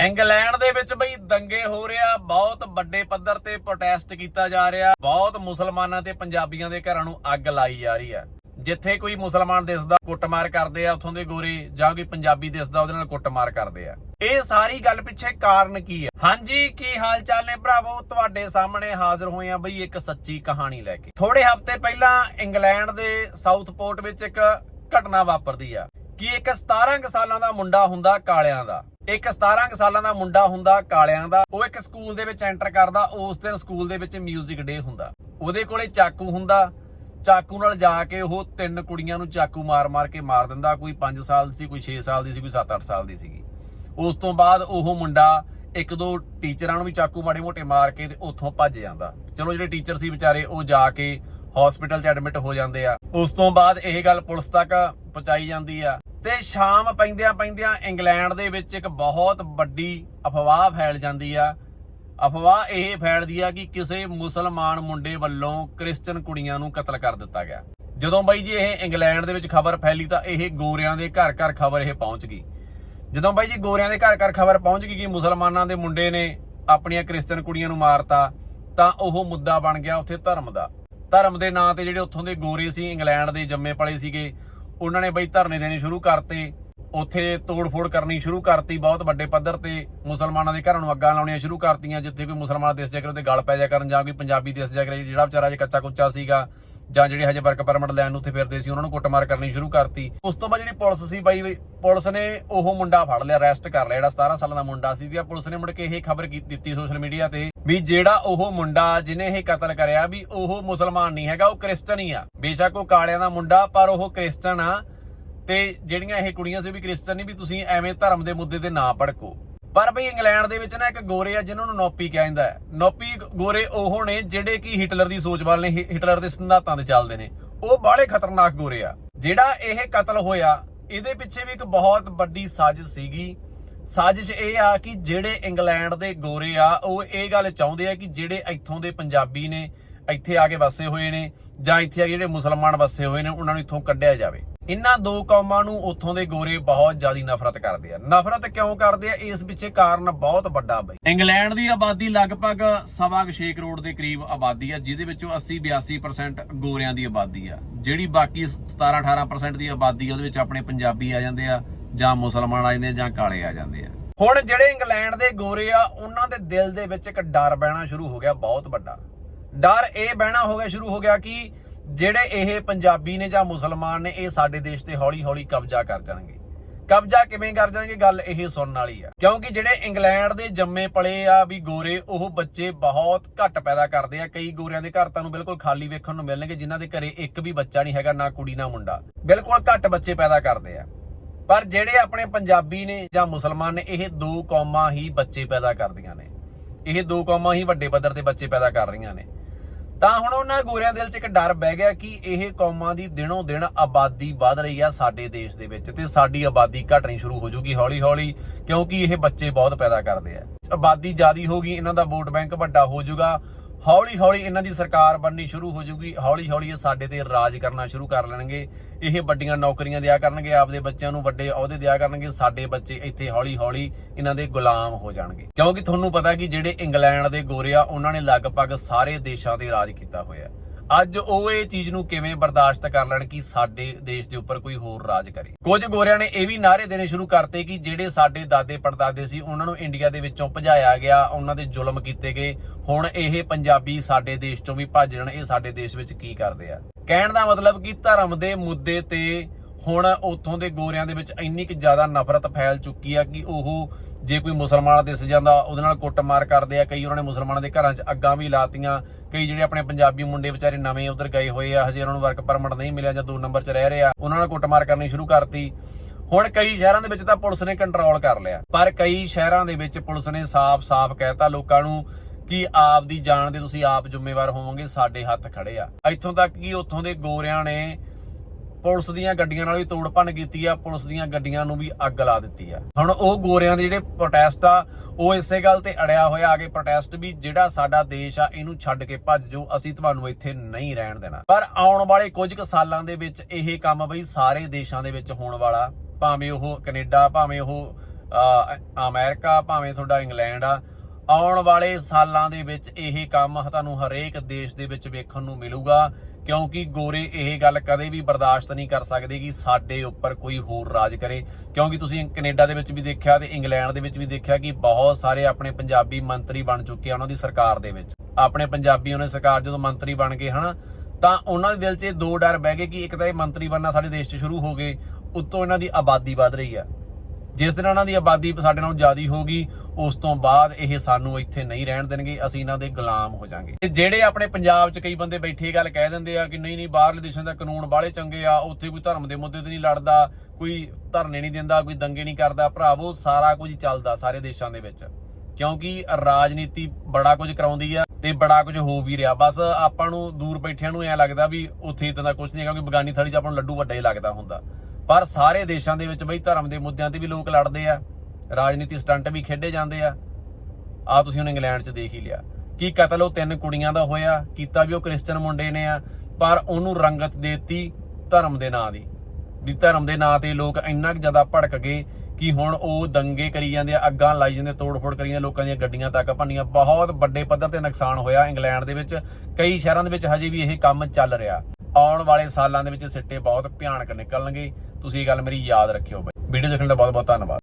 England ਦੇ ਵਿੱਚ ਬਈ ਦੰਗੇ ਹੋ ਰਿਹਾ, ਬਹੁਤ ਵੱਡੇ ਪੱਧਰ ਤੇ ਪ੍ਰੋਟੈਸਟ ਕੀਤਾ ਜਾ ਰਿਹਾ, ਬਹੁਤ ਮੁਸਲਮਾਨਾਂ ਤੇ ਪੰਜਾਬੀਆਂ ਦੇ ਘਰਾਂ ਨੂੰ ਅੱਗ ਲਾਈ ਜਾ ਰਹੀ ਆ ਜਿੱਥੇ ਕੋਈ ਮੁਸਲਮਾਨ ਦਿਸਦਾ, ਕੁੱਟਮਾਰ ਕਰਦੇ ਆ, ਉੱਥੋਂ ਦੇ ਗੋਰੇ ਜਾਂ ਕੋਈ ਪੰਜਾਬੀ ਦਿਸਦਾ, ਉਹਦੇ ਨਾਲ ਕੁੱਟਮਾਰ ਕਰਦੇ ਆ। ਇਹ ਸਾਰੀ ਗੱਲ ਪਿੱਛੇ ਕਾਰਨ ਕੀ ਹੈ? ਹਾਂਜੀ, ਕੀ ਹਾਲ ਚਾਲ ਨੇ ਭਰਾਵੋ? ਤੁਹਾਡੇ ਸਾਹਮਣੇ ਹਾਜ਼ਰ ਹੋਏ ਆ ਬਈ ਇੱਕ ਸੱਚੀ ਕਹਾਣੀ ਲੈ ਕੇ। ਥੋੜੇ ਹਫ਼ਤੇ ਪਹਿਲਾਂ ਇੰਗਲੈਂਡ ਦੇ ਸਾਊਥਪੋਰਟ ਵਿੱਚ ਇੱਕ ਘਟਨਾ ਵਾਪਰਦੀ ਆ। ਕਿ ਇੱਕ 17 ਸਾਲਾਂ ਦਾ ਮੁੰਡਾ ਹੁੰਦਾ ਕਾਲਿਆਂ ਦਾ। ਇੱਕ 17 ਸਾਲਾਂ ਦਾ ਮੁੰਡਾ ਹੁੰਦਾ ਕਾਲਿਆਂ ਦਾ। ਉਹ ਇੱਕ ਸਕੂਲ ਦੇ ਵਿੱਚ ਐਂਟਰ ਕਰਦਾ, ਉਸ ਦਿਨ ਸਕੂਲ ਦੇ ਵਿੱਚ 뮤직 ਡੇ ਹੁੰਦਾ। ਉਹਦੇ ਕੋਲੇ ਚਾਕੂ ਹੁੰਦਾ। ਚਾਕੂ ਨਾਲ ਜਾ ਕੇ ਉਹ ਤਿੰਨ ਕੁੜੀਆਂ ਨੂੰ ਚਾਕੂ ਮਾਰ-ਮਾਰ ਕੇ ਮਾਰ ਦਿੰਦਾ। ਕੋਈ 5 ਸਾਲ ਦੀ ਸੀ, ਕੋਈ 6 ਸਾਲ ਦੀ ਸੀ, ਕੋਈ 7-8 ਸਾਲ ਦੀ ਸੀਗੀ। ਉਸ ਤੋਂ ਬਾਅਦ ਉਹ ਮੁੰਡਾ ਇੱਕ ਦੋ ਟੀਚਰਾਂ ਨੂੰ ਵੀ ਚਾਕੂ ਮਾੜੇ ਮੋਟੇ ਮਾਰ ਕੇ ਤੇ ਉੱਥੋਂ ਭੱਜ ਜਾਂਦਾ। ਚਲੋ ਜਿਹੜੇ ਟੀਚਰ ਸੀ ਵਿਚਾਰੇ, ਉਹ ਜਾ ਕੇ ਹਸਪੀਟਲ 'ਚ ਐਡਮਿਟ ਹੋ ਜਾਂਦੇ ਆ। ਉਸ ਤੋਂ ਬਾਅਦ ਇਹ ਗੱਲ ਪੁਲਿਸ ਤੱਕ ਪਹੁੰਚਾਈ ਜਾਂਦੀ ਆ। ਤੇ ਸ਼ਾਮ ਪੈਂਦਿਆਂ ਪੈਂਦਿਆਂ ਇੰਗਲੈਂਡ ਦੇ ਵਿੱਚ ਇੱਕ ਬਹੁਤ ਵੱਡੀ ਅਫਵਾਹ ਫੈਲ ਜਾਂਦੀ ਆ। ਅਫਵਾਹ ਇਹ ਫੈਲਦੀ ਆ ਕਿ ਕਿਸੇ ਮੁਸਲਮਾਨ ਮੁੰਡੇ ਵੱਲੋਂ ਕ੍ਰਿਸਚਨ ਕੁੜੀਆਂ ਨੂੰ ਕਤਲ ਕਰ ਦਿੱਤਾ ਗਿਆ। ਜਦੋਂ ਬਾਈ ਜੀ ਇਹ ਇੰਗਲੈਂਡ ਦੇ ਵਿੱਚ ਖਬਰ ਫੈਲੀ ਤਾਂ ਇਹ ਗੋਰਿਆਂ ਦੇ ਘਰ ਘਰ ਖਬਰ ਇਹ ਪਹੁੰਚ ਗਈ। ਜਦੋਂ ਬਾਈ ਜੀ ਗੋਰਿਆਂ ਦੇ ਘਰ ਘਰ ਖਬਰ ਪਹੁੰਚ ਗਈ ਕਿ ਮੁਸਲਮਾਨਾਂ ਦੇ ਮੁੰਡੇ ਨੇ ਆਪਣੀਆਂ ਕ੍ਰਿਸਚਨ ਕੁੜੀਆਂ ਨੂੰ ਮਾਰਤਾ, ਤਾਂ ਉਹ ਮੁੱਦਾ ਬਣ ਗਿਆ ਉੱਥੇ ਧਰਮ ਦਾ। ਧਰਮ ਦੇ ਨਾਂ ਤੇ ਜਿਹੜੇ ਉੱਥੋਂ ਦੇ ਗੋਰੇ ਸੀ, ਇੰਗਲੈਂਡ ਦੇ ਜੰਮੇ ਪਲੇ ਸੀਗੇ, ਉਹਨਾਂ ਨੇ ਬਈ ਧਰਨੇ ਦੇਣੇ ਸ਼ੁਰੂ ਕਰਤੇ। ਉੱਥੇ ਤੋੜ-ਫੋੜ ਕਰਨੀ ਸ਼ੁਰੂ ਕਰਤੀ, ਬਹੁਤ ਵੱਡੇ ਪੱਧਰ ਤੇ ਮੁਸਲਮਾਨਾਂ ਦੇ ਘਰਾਂ ਨੂੰ ਅੱਗਾਂ ਲਾਉਣੀਆਂ ਸ਼ੁਰੂ ਕਰਤੀਆਂ, ਜਿੱਥੇ ਕੋਈ ਮੁਸਲਮਾਨ ਦੇਸ਼ ਜਾ ਕੇ ਉਹਦੇ ਗਲ ਪੈ ਜਾ ਕਰਨ ਜਾਂ ਕੋਈ ਪੰਜਾਬੀ ਦੇਸ਼ ਜਾ ਕੇ ਜਿਹੜਾ ਵਿਚਾਰਾ ਜੇ ਕੱਚਾ ਕੁੱਚਾ ਸੀਗਾ। ਜਾਂ ਜਿਹੜੇ ਹਜੇ ਵਰਕ ਪਰਮਿਟ ਲੈਣ ਨੂੰ ਉੱਥੇ ਫਿਰਦੇ ਸੀ, ਉਹਨਾਂ ਨੂੰ ਕੁੱਟਮਾਰ ਕਰਨੀ ਸ਼ੁਰੂ ਕਰਤੀ। ਉਸ ਤੋਂ ਬਾਅਦ ਜਿਹੜੀ ਪੁਲਿਸ ਸੀ ਬਾਈ, ਪੁਲਿਸ ਨੇ ਉਹ ਮੁੰਡਾ ਫੜ ਲਿਆ ਅਰੈਸਟ ਕਰ ਲਿਆ, ਜਿਹੜਾ 17 ਸਾਲਾਂ ਦਾ ਮੁੰਡਾ ਸੀ। ਤੇ ਪੁਲਿਸ ਨੇ ਮੁੜ ਕੇ ਇਹ ਖਬਰ ਦਿੱਤੀ ਸੋਸ਼ਲ ਮੀਡੀਆ ਤੇ ਵੀ ਜਿਹੜਾ ਉਹ ਮੁੰਡਾ ਜਿਹਨੇ ਇਹ ਕਤਲ ਕਰਿਆ ਵੀ ਉਹ ਮੁਸਲਮਾਨ ਨਹੀਂ ਹੈਗਾ, ਉਹ ਕ੍ਰਿਸਚਨ ਹੀ ਆ। ਬੇਸ਼ੱਕ ਉਹ ਕਾਲਿਆਂ ਦਾ ਮੁੰਡਾ, ਪਰ ਉਹ ਕ੍ਰਿਸਚਨ ਆ। ਤੇ ਜਿਹੜੀਆਂ ਇਹ ਕੁੜੀਆਂ ਸੀ ਵੀ ਕ੍ਰਿਸਚਨ ਨਹੀਂ, ਵੀ ਤੁਸੀਂ ਐਵੇਂ ਧਰਮ ਦੇ ਮੁੱਦੇ ਤੇ ਨਾ ਭੜਕੋ। ਪਰ ਬਈ ਇੰਗਲੈਂਡ ਦੇ ਵਿੱਚ ਨਾ ਇੱਕ ਗੋਰੇ ਆ ਜਿਨ੍ਹਾਂ ਨੂੰ ਨੋਪੀ ਕਿਹਾ ਜਾਂਦਾ ਹੈ। ਨੋਪੀ ਗੋਰੇ ਉਹ ਨੇ ਜਿਹੜੇ ਕਿ ਹਿਟਲਰ ਦੀ ਸੋਚ ਵਾਲੇ ਨੇ ਹਿਟਲਰ ਦੇ ਸਿਧਾਂਤਾਂ ਤੇ ਚੱਲਦੇ ਨੇ। ਉਹ ਬਾਹਲੇ ਖਤਰਨਾਕ ਗੋਰੇ ਆ। ਜਿਹੜਾ ਇਹ ਕਤਲ ਹੋਇਆ, ਇਹਦੇ ਪਿੱਛੇ ਵੀ ਇੱਕ ਬਹੁਤ ਵੱਡੀ ਸਾਜ਼ਿਸ਼ ਸੀਗੀ। ਸਾਜ਼ਿਸ਼ ਇਹ ਆ ਕਿ ਜਿਹੜੇ ਇੰਗਲੈਂਡ ਦੇ ਗੋਰੇ ਆ, ਉਹ ਇਹ ਗੱਲ ਚਾਹੁੰਦੇ ਆ ਕਿ ਜਿਹੜੇ ਇੱਥੋਂ ਦੇ ਪੰਜਾਬੀ ਨੇ, ਇੱਥੇ ਆ ਕੇ ਵਸੇ ਹੋਏ ਨੇ ਜਾਂ ਇੱਥੇ ਆ ਕੇ ਜਿਹੜੇ ਮੁਸਲਮਾਨ ਵਸੇ ਹੋਏ ਨੇ, ਉਹਨਾਂ ਨੂੰ ਇੱਥੋਂ ਕੱਢਿਆ ਜਾਵੇ। ਇਹਨਾਂ ਦੋ ਕੌਮਾਂ ਨੂੰ ਉੱਥੋਂ ਦੇ ਗੋਰੇ ਬਹੁਤ ਜ਼ਿਆਦਾ ਨਫ਼ਰਤ ਕਰਦੇ ਆ। ਨਫ਼ਰਤ ਕਿਉਂ ਕਰਦੇ ਆ? ਇਸ ਪਿੱਛੇ ਕਾਰਨ ਬਹੁਤ ਵੱਡਾ ਬਈ। ਇੰਗਲੈਂਡ ਦੀ ਆਬਾਦੀ ਲਗਭਗ ਸਵਾ ਕਰੋੜ ਦੇ ਕਰੀਬ ਆਬਾਦੀ ਆ, ਜਿਹਦੇ ਵਿੱਚੋਂ 80 82% ਗੋਰਿਆਂ ਦੀ ਆਬਾਦੀ ਆ। ਜਿਹੜੀ ਬਾਕੀ 17 18% ਦੀ ਆਬਾਦੀ ਆ, ਉਹਦੇ ਵਿੱਚ ਆਪਣੇ ਪੰਜਾਬੀ ਆ ਜਾਂਦੇ ਆ, ਜਾਂ ਮੁਸਲਮਾਨ ਆ ਜਾਂਦੇ ਆ, ਜਾਂ ਕਾਲੇ ਆ ਜਾਂਦੇ ਆ। ਹੁਣ ਜਿਹੜੇ ਇੰਗਲੈਂਡ ਦੇ ਗੋਰੇ ਆ, ਉਹਨਾਂ ਦੇ ਦਿਲ ਦੇ ਵਿੱਚ ਇੱਕ ਡਰ ਬਹਿਣਾ ਸ਼ੁਰੂ ਹੋ ਗਿਆ, ਬਹੁਤ ਵੱਡਾ। ਡਰ ਇਹ ਬਹਿਣਾ ਹੋ ਗਿਆ, ਸ਼ੁਰੂ ਹੋ ਗਿਆ ਕਿ ਜਿਹੜੇ ਇਹ ਪੰਜਾਬੀ ਨੇ ਜਾਂ ਮੁਸਲਮਾਨ ਨੇ, ਇਹ ਸਾਡੇ ਦੇਸ਼ ਤੇ ਹੌਲੀ-ਹੌਲੀ ਕਬਜ਼ਾ ਕਰ ਜਾਣਗੇ। ਕਬਜ਼ਾ ਕਿਵੇਂ ਕਰ ਜਾਣਗੇ? ਗੱਲ ਇਹ ਸੁਣਨ ਵਾਲੀ ਆ। ਕਿਉਂਕਿ ਜਿਹੜੇ ਇੰਗਲੈਂਡ ਦੇ ਜੰਮੇ ਪਲੇ ਆ ਵੀ ਗੋਰੇ, ਉਹ ਬੱਚੇ ਬਹੁਤ ਘੱਟ ਪੈਦਾ ਕਰਦੇ ਆ। ਕਈ ਗੋਰਿਆਂ ਦੇ ਘਰ ਤੁਹਾਨੂੰ ਬਿਲਕੁਲ ਖਾਲੀ ਵੇਖਣ ਨੂੰ ਮਿਲਣਗੇ, ਜਿਨ੍ਹਾਂ ਦੇ ਘਰੇ ਇੱਕ ਵੀ ਬੱਚਾ ਨਹੀਂ ਹੈਗਾ, ਨਾ ਕੁੜੀ, ਨਾ ਮੁੰਡਾ। ਬਿਲਕੁਲ ਘੱਟ ਬੱਚੇ ਪੈਦਾ ਕਰਦੇ ਆ। ਪਰ ਜਿਹੜੇ ਆਪਣੇ ਪੰਜਾਬੀ ਨੇ ਜਾਂ ਮੁਸਲਮਾਨ ਨੇ, ਇਹ ਦੋ ਕੌਮਾਂ ਹੀ ਬੱਚੇ ਪੈਦਾ ਕਰਦੀਆਂ ਨੇ। ਇਹ ਦੋ ਕੌਮਾਂ ਹੀ ਵੱਡੇ ਪੱਧਰ ਤੇ ਬੱਚੇ ਪੈਦਾ ਕਰ ਰਹੀਆਂ ਨੇ। ਤਾਂ ਹੁਣ ਉਹਨਾਂ ਗੋਰਿਆਂ ਦਿਲ 'ਚ ਇੱਕ ਡਰ ਬਹਿ ਗਿਆ ਕਿ ਇਹ ਕੌਮਾਂ ਦੀ ਦਿਨੋਂ ਦਿਨ ਆਬਾਦੀ ਵੱਧ ਰਹੀ ਆ ਸਾਡੇ ਦੇਸ਼ ਦੇ ਵਿੱਚ ਤੇ ਸਾਡੀ ਆਬਾਦੀ ਘਟਣੀ ਸ਼ੁਰੂ ਹੋ ਜਾਊਗੀ ਹੌਲੀ-ਹੌਲੀ, ਕਿਉਂਕਿ ਇਹ ਬੱਚੇ ਬਹੁਤ ਪੈਦਾ ਕਰਦੇ ਆ। ਆਬਾਦੀ ਜ਼ਿਆਦੀ ਗਈ, ਇਹਨਾਂ ਦਾ ਵੋਟ ਬੈਂਕ ਵੱਡਾ ਹੋ ਜਾਊਗਾ ਹੌਲੀ-ਹੌਲੀ ਇਹਨਾਂ ਦੀ ਸਰਕਾਰ ਬਣਨੀ ਸ਼ੁਰੂ ਹੋ ਜਾਊਗੀ। ਹੌਲੀ-ਹੌਲੀ ਇਹ ਸਾਡੇ ਤੇ ਰਾਜ ਕਰਨਾ ਸ਼ੁਰੂ ਕਰ ਲੈਣਗੇ। ਇਹ ਵੱਡੀਆਂ ਨੌਕਰੀਆਂ ਦਿਆ ਕਰਨਗੇ, ਆਪਦੇ ਬੱਚਿਆਂ ਨੂੰ ਵੱਡੇ ਅਹੁਦੇ ਦਿਆ ਕਰਨਗੇ। ਸਾਡੇ ਬੱਚੇ ਇੱਥੇ ਹੌਲੀ-ਹੌਲੀ ਇਹਨਾਂ ਦੇ ਗੁਲਾਮ ਹੋ ਜਾਣਗੇ। ਕਿਉਂਕਿ ਤੁਹਾਨੂੰ ਪਤਾ ਕਿ ਜਿਹੜੇ ਇੰਗਲੈਂਡ ਦੇ ਗੋਰੇ ਆ ਉਹਨਾਂ ਨੇ ਲਗਭਗ ਸਾਰੇ ਦੇਸ਼ਾਂ ਤੇ ਰਾਜ ਕੀਤਾ ਹੋਇਆ। ਅੱਜ ਉਹ ਇਹ ਚੀਜ਼ ਨੂੰ ਕਿਵੇਂ ਬਰਦਾਸ਼ਤ ਕਰ ਲੈਣ ਕਿ ਸਾਡੇ ਦੇਸ਼ ਦੇ ਉੱਪਰ ਕੋਈ ਹੋਰ ਰਾਜ ਕਰੇ? ਕੁਝ ਗੋਰਿਆਂ ਨੇ ਇਹ ਵੀ ਨਾਰੇ ਦੇਣੇ ਸ਼ੁਰੂ ਕਰਤੇ ਕਿ ਜਿਹੜੇ ਸਾਡੇ ਦਾਦੇ ਪੜਦਾਦੇ ਸੀ, ਉਹਨਾਂ ਨੂੰ ਇੰਡੀਆ ਦੇ ਵਿੱਚੋਂ ਭਜਾਇਆ ਗਿਆ, ਉਹਨਾਂ ਦੇ ਜ਼ੁਲਮ ਕੀਤੇ ਗਏ। ਹੁਣ ਇਹ ਪੰਜਾਬੀ ਸਾਡੇ ਦੇਸ਼ ਚੋਂ ਵੀ ਭੱਜ ਜਾਣ ਇਹ ਸਾਡੇ ਦੇਸ਼ ਵਿੱਚ ਕੀ ਕਰਦੇ ਆ? ਕਹਿਣ ਦਾ ਮਤਲਬ ਕਿ ਧਰਮ ਦੇ ਮੁੱਦੇ ਤੇ ਹੁਣ ਉੱਥੋਂ ਦੇ ਗੋਰਿਆਂ ਦੇ ਵਿੱਚ ਇੰਨੀ ਕਿ ਜ਼ਿਆਦਾ ਨਫ਼ਰਤ ਫੈਲ ਚੁੱਕੀ ਆ ਕਿ ਉਹ ਜੇ ਕੋਈ ਮੁਸਲਮਾਨ ਦਿਸ ਜਾਂਦਾ, ਉਹਦੇ ਨਾਲ ਕੁੱਟਮਾਰ ਕਰਦੇ ਆ। ਕਈ ਉਹਨਾਂ ਨੇ ਮੁਸਲਮਾਨਾਂ ਦੇ ਘਰਾਂ 'ਚ ਅੱਗਾਂ ਵੀ ਲਾਤੀਆਂ। ਕਈ ਜਿਹੜੇ ਆਪਣੇ ਪੰਜਾਬੀ ਮੁੰਡੇ ਵਿਚਾਰੇ ਨਵੇਂ ਉਧਰ ਗਏ ਹੋਏ ਆ, ਹਜੇ ਉਹਨਾਂ ਨੂੰ ਵਰਕ ਪਰਮਿਟ ਨਹੀਂ ਮਿਲਿਆ ਜਾਂ ਦੋ ਨੰਬਰ 'ਚ ਰਹਿ ਰਹੇ ਆ, ਉਹਨਾਂ ਨਾਲ ਕੁੱਟਮਾਰ ਕਰਨੀ ਸ਼ੁਰੂ ਕਰਤੀ। ਹੁਣ ਕਈ ਸ਼ਹਿਰਾਂ ਦੇ ਵਿੱਚ ਤਾਂ ਪੁਲਿਸ ਨੇ ਕੰਟਰੋਲ ਕਰ ਲਿਆ, ਪਰ ਕਈ ਸ਼ਹਿਰਾਂ ਦੇ ਵਿੱਚ ਪੁਲਿਸ ਨੇ ਸਾਫ਼-ਸਾਫ਼ ਕਹਿਤਾ ਲੋਕਾਂ ਨੂੰ ਕਿ ਆਪ ਦੀ ਜਾਨ ਦੇ ਤੁਸੀਂ ਆਪ ਜ਼ਿੰਮੇਵਾਰ ਹੋਵੋਗੇ, ਸਾਡੇ ਹੱਥ ਖੜੇ ਆ। ਇੱਥੋਂ ਤੱਕ ਕਿ ਉੱਥੋਂ ਦੇ ਗੋਰਿਆਂ ਨੇ ਪੁਲਿਸ ਦੀਆਂ ਗੱਡੀਆਂ ਨਾਲ ਵੀ ਤੋੜ ਭੰਨ ਕੀਤੀ ਆ ਪੁਲਿਸ ਦੀਆਂ ਗੱਡੀਆਂ ਨੂੰ ਵੀ ਅੱਗ ਲਾ ਦਿੱਤੀ ਆ। ਹੁਣ ਉਹ ਗੋਰਿਆਂ ਦੇ ਜਿਹੜੇ ਪ੍ਰੋਟੈਸਟ ਆ ਉਹ ਇਸੇ ਗੱਲ ਤੇ ਅੜਿਆ ਹੋਇਆ ਆ ਪ੍ਰੋਟੈਸਟ ਵੀ ਜਿਹੜਾ ਸਾਡਾ ਦੇਸ਼ ਆ ਇਹਨੂੰ ਛੱਡ ਕੇ ਭੱਜ ਜੋ ਅਸੀਂ ਤੁਹਾਨੂੰ ਇੱਥੇ ਨਹੀਂ ਰਹਿਣ ਦੇਣਾ। ਪਰ ਆਉਣ ਵਾਲੇ ਕੁਝ ਕੁ ਸਾਲਾਂ ਦੇ ਵਿੱਚ ਇਹ ਕੰਮ ਬਈ ਸਾਰੇ ਦੇਸ਼ਾਂ ਦੇ ਵਿੱਚ ਹੋਣ ਵਾਲਾ ਭਾਵੇਂ ਉਹ ਕੈਨੇਡਾ ਭਾਵੇਂ ਉਹ ਅਹ, ਅਮਰੀਕਾ ਭਾਵੇਂ ਤੁਹਾਡਾ ਇੰਗਲੈਂਡ ਆ ਆਉਣ ਵਾਲੇ ਸਾਲਾਂ ਦੇ ਵਿੱਚ ਇਹ ਕੰਮ ਤੁਹਾਨੂੰ ਹਰੇਕ ਦੇਸ਼ ਦੇ ਵਿੱਚ ਵੇਖਣ ਨੂੰ ਮਿਲੂਗਾ, ਕਿਉਂਕਿ ਗੋਰੇ ਇਹ ਗੱਲ ਕਦੇ ਵੀ ਬਰਦਾਸ਼ਤ ਨਹੀਂ ਕਰ ਸਕਦੇ ਕਿ ਸਾਡੇ ਉੱਪਰ ਕੋਈ ਹੋਰ ਰਾਜ ਕਰੇ। ਕਿਉਂਕਿ ਤੁਸੀਂ ਕੈਨੇਡਾ ਦੇ ਵਿੱਚ ਵੀ ਦੇਖਿਆ ਤੇ ਇੰਗਲੈਂਡ ਦੇ ਵਿੱਚ ਵੀ ਦੇਖਿਆ ਕਿ ਬਹੁਤ ਸਾਰੇ ਆਪਣੇ ਪੰਜਾਬੀ ਮੰਤਰੀ ਬਣ ਚੁੱਕੇ ਆ ਉਹਨਾਂ ਦੀ ਸਰਕਾਰ ਦੇ ਵਿੱਚ। ਆਪਣੇ ਪੰਜਾਬੀ ਉਹਨਾਂ ਸਰਕਾਰ ਜਦੋਂ ਮੰਤਰੀ ਬਣ ਗਏ, ਹਨਾ, ਤਾਂ ਉਹਨਾਂ ਦੇ ਦਿਲ 'ਚ ਇਹ ਦੋ ਡਰ ਬਹਿ ਗਏ ਕਿ ਇੱਕ ਤਾਂ ਇਹ ਮੰਤਰੀ ਬਣਨਾ ਸਾਡੇ ਦੇਸ਼ 'ਚ ਸ਼ੁਰੂ ਹੋ ਗਏ, ਉੱਤੋਂ ਇਹਨਾਂ ਦੀ ਆਬਾਦੀ ਵੱਧ ਰਹੀ ਆ। ਜਿਸ ਦਿਨ ਇਹਨਾਂ ਦੀ ਆਬਾਦੀ ਸਾਡੇ ਨਾਲੋਂ ਜ਼ਿਆਦੀ ਹੋਗੀ ਉਸ ਤੋਂ ਬਾਅਦ ਇਹ ਸਾਨੂੰ ਇੱਥੇ ਨਹੀਂ ਰਹਿਣ ਦੇਣਗੇ, ਅਸੀਂ ਇਹਨਾਂ ਦੇ ਗੁਲਾਮ ਹੋ ਜਾਾਂਗੇ। ਤੇ ਜਿਹੜੇ ਆਪਣੇ ਪੰਜਾਬ 'ਚ ਕਈ ਬੰਦੇ ਬੈਠੇ ਗੱਲ ਕਹਿ ਦਿੰਦੇ ਆ ਕਿ ਨਹੀਂ ਨਹੀਂ, ਬਾਹਰਲੇ ਦੇਸ਼ਾਂ ਦਾ ਕਾਨੂੰਨ ਬਾਹਲੇ ਚੰਗੇ ਆ, ਉੱਥੇ ਕੋਈ ਧਰਮ ਦੇ ਮੁੱਦੇ ਤੇ ਨਹੀਂ ਲੜਦਾ, ਕੋਈ ਧਰਨੇ ਨਹੀਂ ਦਿੰਦਾ, ਕੋਈ ਦੰਗੇ ਨਹੀਂ ਕਰਦਾ। ਭਰਾਵੋ, ਸਾਰਾ ਕੁਝ ਚੱਲਦਾ ਸਾਰੇ ਦੇਸ਼ਾਂ ਦੇ ਵਿੱਚ। ਕਿਉਂਕਿ ਰਾਜਨੀਤੀ ਬੜਾ ਕੁਝ ਕਰਾਉਂਦੀ ਆ ਤੇ ਬੜਾ ਕੁਝ ਹੋ ਵੀ ਰਿਹਾ। ਬਸ ਆਪਾਂ ਨੂੰ ਦੂਰ ਬੈਠਿਆਂ ਨੂੰ ਐ ਲੱਗਦਾ ਵੀ ਉੱਥੇ ਇਦਾਂ ਦਾ ਕੁਝ ਨਹੀਂ ਕਿਉਂਕਿ ਕਿ ਬਗਾਨੀ ਥਾਲੀ 'ਚ ਆਪਾਂ ਨੂੰ ਲੱਡੂ ਵੱਡਾ ਹੀ ਲੱਗਦਾ ਹੁੰਦਾ। ਪਰ ਸਾਰੇ ਦੇਸ਼ਾਂ ਦੇ ਵਿੱਚ ਬਈ ਧਰਮ ਦੇ ਮੁੱਦਿਆਂ ਤੇ ਵੀ ਲੋਕ ਲੜਦੇ ਆ, ਰਾਜਨੀਤੀ ਸਟੰਟ ਵੀ ਖੇਡੇ ਜਾਂਦੇ ਆ। ਆ ਤੁਸੀਂ ਹੁਣ ਇੰਗਲੈਂਡ 'ਚ ਦੇਖ ਹੀ ਲਿਆ। ਕੀ ਕਤਲ ਉਹ ਤਿੰਨ ਕੁੜੀਆਂ ਦਾ ਹੋਇਆ, ਕੀਤਾ ਵੀ ਉਹ ਕ੍ਰਿਸਚਨ ਮੁੰਡੇ ਨੇ ਆ, ਪਰ ਉਹਨੂੰ ਰੰਗਤ ਦੇਤੀ ਧਰਮ ਦੇ ਨਾਂ ਦੀ। ਵੀ ਧਰਮ ਦੇ ਨਾਂ ਤੇ ਲੋਕ ਇੰਨਾ ਕੁ ਜ਼ਿਆਦਾ ਭੜਕ ਗਏ ਕਿ ਹੁਣ ਉਹ ਦੰਗੇ ਕਰੀ ਜਾਂਦੇ ਆ, ਅੱਗਾਂ ਲਾਈ ਜਾਂਦੇ, ਤੋੜ-ਫੋੜ ਕਰੀ ਜਾਂਦੇ, ਲੋਕਾਂ ਦੀਆਂ ਗੱਡੀਆਂ ਤੱਕ ਭੰਨੀਆਂ। ਬਹੁਤ ਵੱਡੇ ਪੱਧਰ ਤੇ ਨੁਕਸਾਨ ਹੋਇਆ ਇੰਗਲੈਂਡ ਦੇ ਵਿੱਚ। ਕਈ ਸ਼ਹਿਰਾਂ ਦੇ ਵਿੱਚ ਹਜੇ ਵੀ ਇਹ ਕੰਮ ਚੱਲ ਰਿਹਾ। ਆਉਣ ਵਾਲੇ ਸਾਲਾਂ ਦੇ ਵਿੱਚ ਸਿੱਟੇ ਬਹੁਤ ਭਿਆਨਕ ਨਿਕਲਣਗੇ। ਤੁਸੀਂ ਇਹ ਗੱਲ ਮੇਰੀ ਯਾਦ ਰੱਖਿਓ ਬਾਈ। ਵੀਡੀਓ ਦੇਖਣ ਦਾ ਬਹੁਤ ਬਹੁਤ ਧੰਨਵਾਦ।